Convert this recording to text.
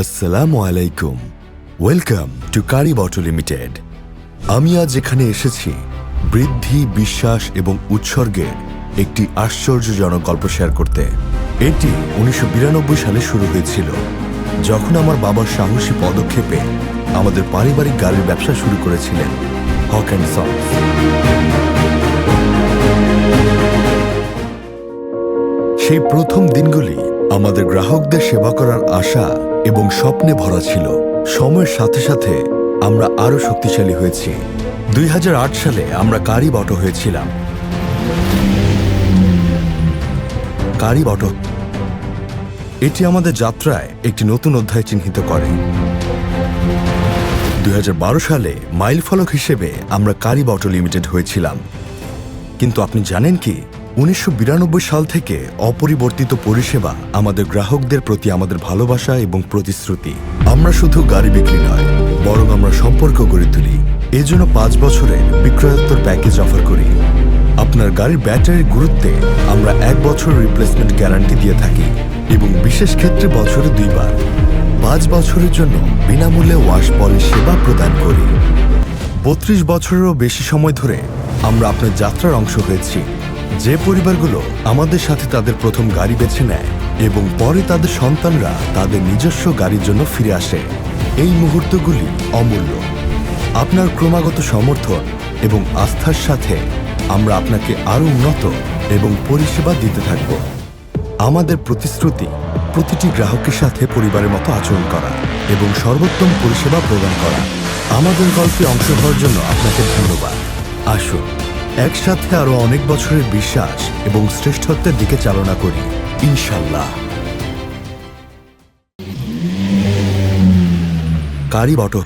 আসসালামু আলাইকুম। Welcome to কারি বটো লিমিটেড আমি আজ এখানে এসেছি বৃদ্ধি, বিশ্বাস এবং উৎসর্গের একটি আশ্চর্যজনক গল্প শেয়ার করতে। এটি উনিশশো বিরানব্বই সালে শুরু হয়েছিল, যখন আমার বাবার সাহসী পদক্ষেপে আমাদের পারিবারিক গাড়ির ব্যবসা শুরু করেছিলেন হক অ্যান্ড সন্স সেই প্রথম দিনগুলি আমাদের গ্রাহকদের সেবা করার আশা এবং স্বপ্নে ভরা ছিল। সময়ের সাথে সাথে আমরা আরও শক্তিশালী হয়েছি। দুই হাজার আট সালে আমরা কারি বটো হয়েছিলাম। কারি বটো। এটি আমাদের যাত্রায় একটি নতুন অধ্যায় চিহ্নিত করে। দুই হাজার বারো সালে মাইল ফলক হিসেবে আমরা কারি বটো লিমিটেড হয়েছিলাম। কিন্তু আপনি জানেন কি? উনিশশো বিরানব্বই সাল থেকে অপরিবর্তিত পরিষেবা আমাদের গ্রাহকদের প্রতি আমাদের ভালোবাসা এবং প্রতিশ্রুতি। আমরা শুধু গাড়ি বিক্রি নয়, বরং আমরা সম্পর্ক গড়ে তুলি। এজন্য পাঁচ বছরের বিক্রয়োত্তর প্যাকেজ অফার করি। আপনার গাড়ির ব্যাটারির গুরুত্বে আমরা এক বছর রিপ্লেসমেন্ট গ্যারান্টি দিয়ে থাকি এবং বিশেষ ক্ষেত্রে বছরে দুইবার। পাঁচ বছরের জন্য বিনামূল্যে ওয়াশ পলিশ সেবা প্রদান করি। বত্রিশ বছরেরও বেশি সময় ধরে আমরা আপনার যাত্রার অংশ হয়েছি। যে পরিবারগুলো আমাদের সাথে তাদের প্রথম গাড়ি বেছে নেয় এবং পরে তাদের সন্তানরা তাদের নিজস্ব গাড়ির জন্য ফিরে আসে, এই মুহূর্তগুলি অমূল্য। আপনার ক্রমাগত সমর্থন এবং আস্থার সাথে আমরা আপনাকে আরও উন্নত এবং পরিষেবা দিতে থাকব। আমাদের প্রতিশ্রুতি প্রতিটি গ্রাহকের সাথে পরিবারের মতো আচরণ করা এবং সর্বোত্তম পরিষেবা প্রদান করা। আমাদের গল্পে অংশ হওয়ার জন্য আপনাকে ধন্যবাদ। আসুন। একসাথে আরও অনেক বছরের বিশ্বাস এবং শ্রেষ্ঠত্বের দিকে চালনা করি ইনশাল্লাহ। কারি বটো